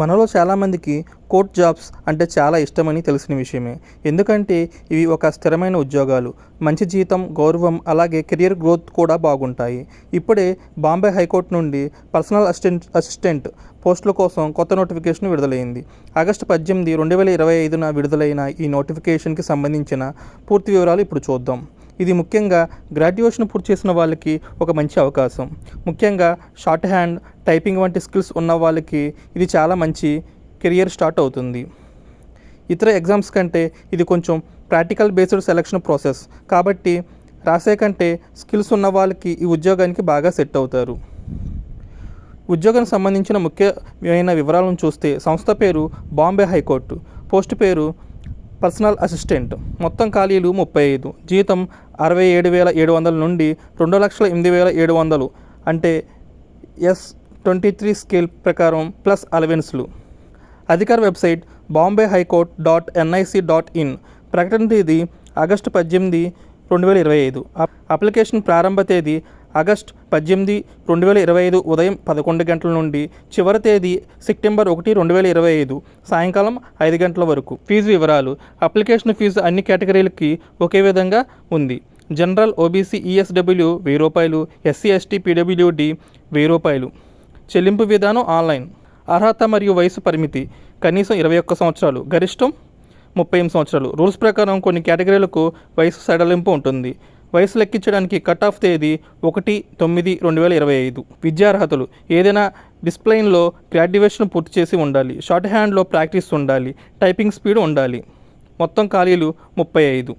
మనలో చాలామందికి court jobs అంటే చాలా ఇష్టమని తెలిసిన విషయమే. ఎందుకంటే ఇవి ఒక స్థిరమైన ఉద్యోగాలు మంచి జీతం గౌరవం అలాగే కెరియర్ గ్రోత్ కూడా బాగుంటాయి. ఇప్పుడే బాంబే హైకోర్టు నుండి పర్సనల్ అసిస్టెంట్ అసిస్టెంట్ పోస్టుల కోసం కొత్త నోటిఫికేషన్ విడుదలైంది. ఆగస్టు పద్దెనిమిది రెండు వేల ఇరవై ఐదున విడుదలైన ఈ నోటిఫికేషన్కి సంబంధించిన పూర్తి వివరాలు ఇప్పుడు చూద్దాం. ఇది ముఖ్యంగా గ్రాడ్యుయేషన్ పూర్తి చేసిన వాళ్ళకి ఒక మంచి అవకాశం. ముఖ్యంగా షార్ట్ హ్యాండ్ టైపింగ్ వంటి స్కిల్స్ ఉన్న వాళ్ళకి ఇది చాలా మంచి కెరియర్ స్టార్ట్ అవుతుంది. ఇతర ఎగ్జామ్స్ కంటే ఇది కొంచెం ప్రాక్టికల్ బేస్డ్ సెలక్షన్ ప్రాసెస్. కాబట్టి రాసే కంటే స్కిల్స్ ఉన్న వాళ్ళకి ఈ ఉద్యోగానికి బాగా సెట్ అవుతారు. ఉద్యోగానికి సంబంధించిన ముఖ్యమైన వివరాలను చూస్తే సంస్థ పేరు బాంబే హైకోర్టు. పోస్ట్ పేరు పర్సనల్ అసిస్టెంట్. మొత్తం ఖాళీలు ముప్పై ఐదు. జీతం అరవై ఏడు వేల ఏడు వందల నుండి రెండు లక్షల ఎనిమిది వేల ఏడు వందలు. అంటే ఎస్ ట్వంటీ త్రీ స్కేల్ ప్రకారం ప్లస్ అలవెన్స్లు. అధికార website Bombay high court dot NIC dot in. ప్రకటన తేదీ ఆగస్టు పద్దెనిమిది రెండు వేల ఇరవై ఐదు. అప్లికేషన్ ప్రారంభ తేదీ ఆగస్ట్ పద్దెనిమిది రెండు వేల ఇరవై ఐదు ఉదయం పదకొండు గంటల నుండి చివరి తేదీ సెప్టెంబర్ ఒకటి రెండు వేల ఇరవై ఐదు సాయంకాలం ఐదు గంటల వరకు. ఫీజు వివరాలు అప్లికేషన్ ఫీజు అన్ని కేటగిరీలకి ఒకే విధంగా ఉంది. జనరల్ ఓబీసీ ఈఎస్డబ్ల్యూ వెయ్యి రూపాయలు ఎస్సీ ఎస్టీ పీడబ్ల్యూడి వెయ్యి రూపాయలు. చెల్లింపు విధానం ఆన్లైన్. అర్హత మరియు వయసు పరిమితి కనీసం ఇరవై ఒక్క సంవత్సరాలు. గరిష్టం ముప్పై ఎనిమిది సంవత్సరాలు. రూల్స్ ప్రకారం కొన్ని కేటగిరీలకు వయసు సడలింపు ఉంటుంది. వయసు లెక్కించడానికి కట్ ఆఫ్ తేదీ ఒకటి తొమ్మిది రెండు వేల ఇరవై ఐదు. విద్యార్హతలు ఏదైనా డిస్ప్లైన్లో గ్రాడ్యుయేషన్ పూర్తి చేసి ఉండాలి షార్ట్ హ్యాండ్లో ప్రాక్టీస్ ఉండాలి టైపింగ్ స్పీడ్ ఉండాలి. మొత్తం ఖాళీలు ముప్పై ఐదు.